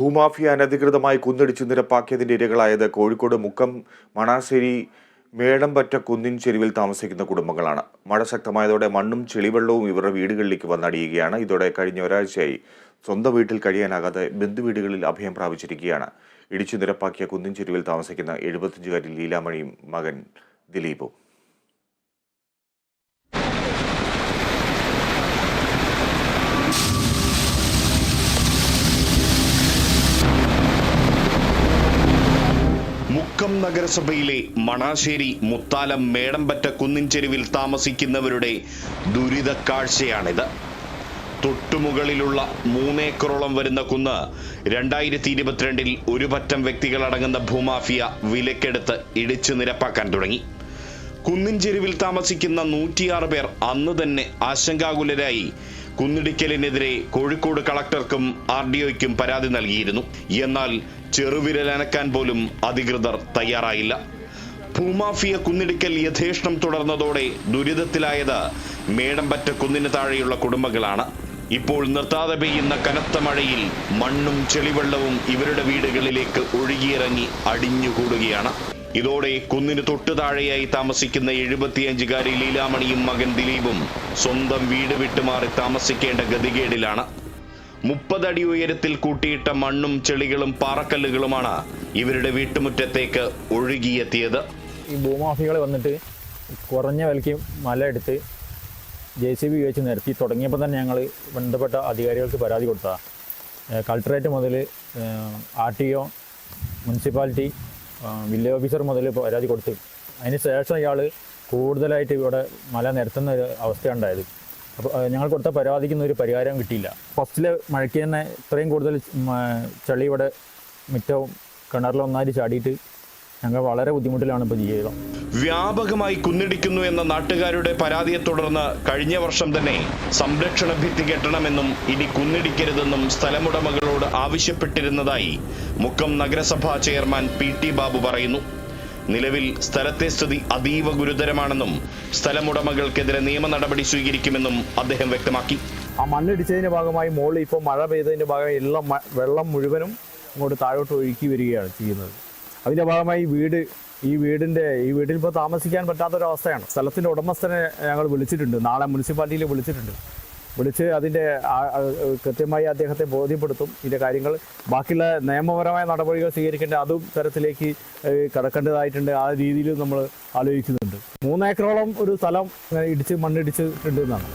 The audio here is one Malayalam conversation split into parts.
ഭൂമാഫിയ അനധികൃതമായി കുന്നിടിച്ചു നിരപ്പാക്കിയതിന്റെ ഇരകളായത് കോഴിക്കോട് മുക്കം മണാശ്ശേരി മേടംപറ്റ കുന്നിൻ ചെരുവിൽ താമസിക്കുന്ന കുടുംബങ്ങളാണ്. മഴ ശക്തമായതോടെ മണ്ണും ചെളിവെള്ളവും ഇവരുടെ വീടുകളിലേക്ക് വന്നടിയുകയാണ്. ഇതോടെ കഴിഞ്ഞ ഒരാഴ്ചയായി സ്വന്തം വീട്ടിൽ കഴിയാനാകാതെ ബന്ധുവീടുകളിൽ അഭയം പ്രാപിച്ചിരിക്കുകയാണ്. ഇടിച്ചു നിരപ്പാക്കിയ കുന്നിൻ ചെരുവിൽ താമസിക്കുന്ന എഴുപത്തിയഞ്ചുകാരി ലീലാമണിയും മകൻ ദിലീപും. മുക്കം നഗരസഭയിലെ മണാശ്ശേരി മുത്താലം മേടമ്പറ്റ കുന്നിൻ ചെരുവിൽ താമസിക്കുന്നവരുടെ ദുരിത കാഴ്ചയാണിത്. തൊട്ടുമുകളിലുള്ള മൂന്നേക്കറോളം വരുന്ന കുന്ന് രണ്ടായിരത്തി ഇരുപത്തിരണ്ടിൽ ഒരു പറ്റം വ്യക്തികളടങ്ങുന്ന ഭൂമാഫിയ വിലക്കെടുത്ത് ഇടിച്ചു നിരപ്പാക്കാൻ തുടങ്ങി. കുന്നിൻ ചെരുവിൽ താമസിക്കുന്ന നൂറ്റിയാറ് പേർ അന്ന് തന്നെ ആശങ്കാകുലരായി കുന്നിടിക്കലിനെതിരെ കോഴിക്കോട് കളക്ടർക്കും ആർ ഡി ഒയ്ക്കും പരാതി നൽകിയിരുന്നു. എന്നാൽ ചെറുവിരലനക്കാൻ പോലും അധികൃതർ തയ്യാറായില്ല. ഭൂമാഫിയ കുന്നിടിക്കൽ യഥേഷ്ടം തുടർന്നതോടെ ദുരിതത്തിലായത് മേടമ്പറ്റ കുന്നിന് താഴെയുള്ള കുടുംബങ്ങളാണ്. ഇപ്പോൾ നിർത്താതെ പെയ്യുന്ന കനത്ത മഴയിൽ മണ്ണും ചെളിവെള്ളവും ഇവരുടെ വീടുകളിലേക്ക് ഒഴുകിയിറങ്ങി അടിഞ്ഞുകൂടുകയാണ്. ഇതോടെ കുന്നിന് തൊട്ടു താഴെയായി താമസിക്കുന്ന എഴുപത്തിയഞ്ചുകാരി ലീലാമണിയും മകൻ ദിലീപും സ്വന്തം വീട് വിട്ടുമാറി താമസിക്കേണ്ട ഗതികേടിലാണ്. മുപ്പതടി ഉയരത്തിൽ കൂട്ടിയിട്ട മണ്ണും ചെളികളും പാറക്കല്ലുകളുമാണ് ഇവരുടെ വീട്ടുമുറ്റത്തേക്ക് ഒഴുകിയെത്തിയത്. ഈ ഭൂമാഫികൾ വന്നിട്ട് കുറഞ്ഞ വിലയ്ക്ക് മല എടുത്ത് ജെ സി ബി ഉപയോഗിച്ച് നിരത്തി തുടങ്ങിയപ്പോൾ തന്നെ ഞങ്ങൾ ബന്ധപ്പെട്ട അധികാരികൾക്ക് പരാതി കൊടുത്തതാണ് കളക്ടറേറ്റ് മുതൽ R T O municipality village officer മുതൽ പരാതി കൊടുത്ത്. അതിന് ശേഷം ഇയാൾ കൂടുതലായിട്ട് ഇവിടെ മല നിരത്തുന്ന ഒരു അവസ്ഥയുണ്ടായത്. അപ്പോൾ ഞങ്ങൾ കൊടുത്ത പരാതിക്കൊന്നും ഒരു പരിഹാരം കിട്ടിയില്ല. ഫസ്റ്റിലെ മഴയ്ക്ക് തന്നെ ഇത്രയും കൂടുതൽ ചളി ഇവിടെ മിറ്റവും കിണറിലൊന്നായി ചാടിയിട്ട് ഞങ്ങൾ വളരെ ബുദ്ധിമുട്ടിലാണ് ഇപ്പോൾ ജീവിതം. വ്യാപകമായി കുന്നിടിക്കുന്നു എന്ന നാട്ടുകാരുടെ പരാതിയെ തുടർന്ന് കഴിഞ്ഞ വർഷം തന്നെ സംരക്ഷണ ഭിത്തി കെട്ടണമെന്നും ഇനി കുന്നിടിക്കരുതെന്നും സ്ഥലമുടമകളോട് ആവശ്യപ്പെട്ടിരുന്നതായി മുക്കം നഗരസഭാ ചെയർമാൻ പി ടി ബാബു പറയുന്നു. നിലവിൽ സ്ഥലത്തെ സ്ഥിതി അതീവ ഗുരുതരമാണെന്നും സ്ഥലമുടമകൾക്കെതിരെ നിയമ നടപടി സ്വീകരിക്കുമെന്നും അദ്ദേഹം വ്യക്തമാക്കി. ആ മണ്ണിടിച്ചതിന്റെ ഭാഗമായി മുകളിൽ ഇപ്പോൾ മഴ പെയ്തതിന്റെ ഭാഗമായി എല്ലാം വെള്ളം മുഴുവനും ഇങ്ങോട്ട് താഴോട്ട് ഒഴുക്കി വരികയാണ് ചെയ്യുന്നത്. അതിന്റെ ഭാഗമായി വീട് ഈ വീടിന്റെ ഈ വീട്ടിൽ ഇപ്പോൾ താമസിക്കാൻ പറ്റാത്തൊരവസ്ഥയാണ്. സ്ഥലത്തിന്റെ ഉടമസ്ഥനെ ഞങ്ങൾ വിളിച്ചിട്ടുണ്ട്. നാളെ മുനിസിപ്പാലിറ്റിയിൽ വിളിച്ചിട്ടുണ്ട്. വിളിച്ച് അതിന്റെ കൃത്യമായി അദ്ദേഹത്തെ ബോധ്യപ്പെടുത്തും ഇതിന്റെ കാര്യങ്ങൾ. ബാക്കിയുള്ള നിയമപരമായ നടപടികൾ സ്വീകരിക്കേണ്ട അതും തരത്തിലേക്ക് കിടക്കേണ്ടതായിട്ടുണ്ട്. ആ രീതിയിൽ നമ്മൾ ആലോചിക്കുന്നുണ്ട്. മൂന്നേക്കറോളം ഒരു സ്ഥലം ഇടിച്ച് മണ്ണിടിച്ചിട്ടുണ്ട് എന്നാണ്.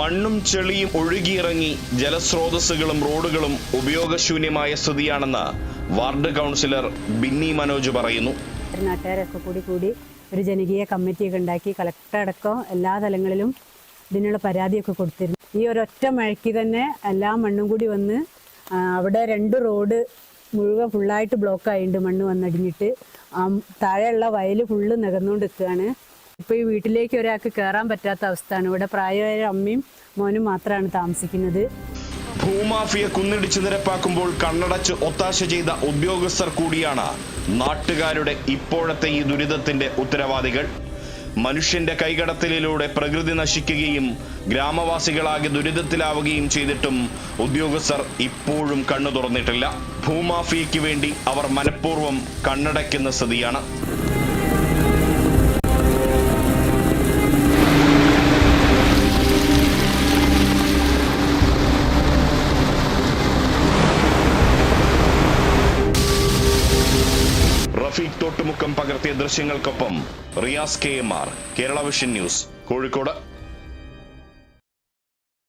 മണ്ണും ചെളിയും ഒഴുകിയിറങ്ങി ജലസ്രോതസ്സുകളും റോഡുകളും ഉപയോഗശൂന്യമായ സ്ഥിതിയാണെന്ന് വാർഡ് കൗൺസിലർ ബിന്നി മനോജ് പറയുന്നു. നാട്ടുകാരൊക്കെ കൂടി കൂടി ഒരു ജനകീയ കമ്മിറ്റിയൊക്കെ ഉണ്ടാക്കി കളക്ടർ അടക്കം എല്ലാ തലങ്ങളിലും ഇതിനുള്ള പരാതിയൊക്കെ കൊടുത്തിരുന്നു. ഈ ഒരൊറ്റ മഴയ്ക്ക് തന്നെ എല്ലാ മണ്ണും കൂടി വന്ന് അവിടെ രണ്ട് റോഡ് മുഴുവൻ ഫുള്ളായിട്ട് ബ്ലോക്ക് ആയിട്ടുണ്ട് മണ്ണ് വന്നടിഞ്ഞിട്ട്. താഴെയുള്ള വയൽ ഫുള്ള് നികന്നുകൊണ്ട് നിൽക്കുകയാണ് ഇപ്പോൾ ഈ വീട്ടിലേക്ക് ഒരാൾക്ക് കയറാൻ പറ്റാത്ത അവസ്ഥയാണ്. ഇവിടെ പ്രായമായ അമ്മയും മോനും മാത്രമാണ് താമസിക്കുന്നത്. ഭൂമാഫിയ കുന്നിടിച്ചു നിരപ്പാക്കുമ്പോൾ കണ്ണടച്ച് ഒത്താശ ചെയ്ത ഉദ്യോഗസ്ഥർ കൂടിയാണ് നാട്ടുകാരുടെ ഇപ്പോഴത്തെ ഈ ദുരിതത്തിന്റെ ഉത്തരവാദികൾ. മനുഷ്യന്റെ കൈകടത്തലിലൂടെ പ്രകൃതി നശിക്കുകയും ഗ്രാമവാസികളാകെ ദുരിതത്തിലാവുകയും ചെയ്തിട്ടും ഉദ്യോഗസ്ഥർ ഇപ്പോഴും കണ്ണു തുറന്നിട്ടില്ല. ഭൂമാഫിയയ്ക്ക് വേണ്ടി അവർ മനഃപൂർവം കണ്ണടയ്ക്കുന്ന സ്ഥിതിയാണ്. തോട്ടുമുക്കം പകർത്തിയ ദൃശ്യങ്ങൾക്കൊപ്പം Riyas K M R Kerala vision news Kozhikode.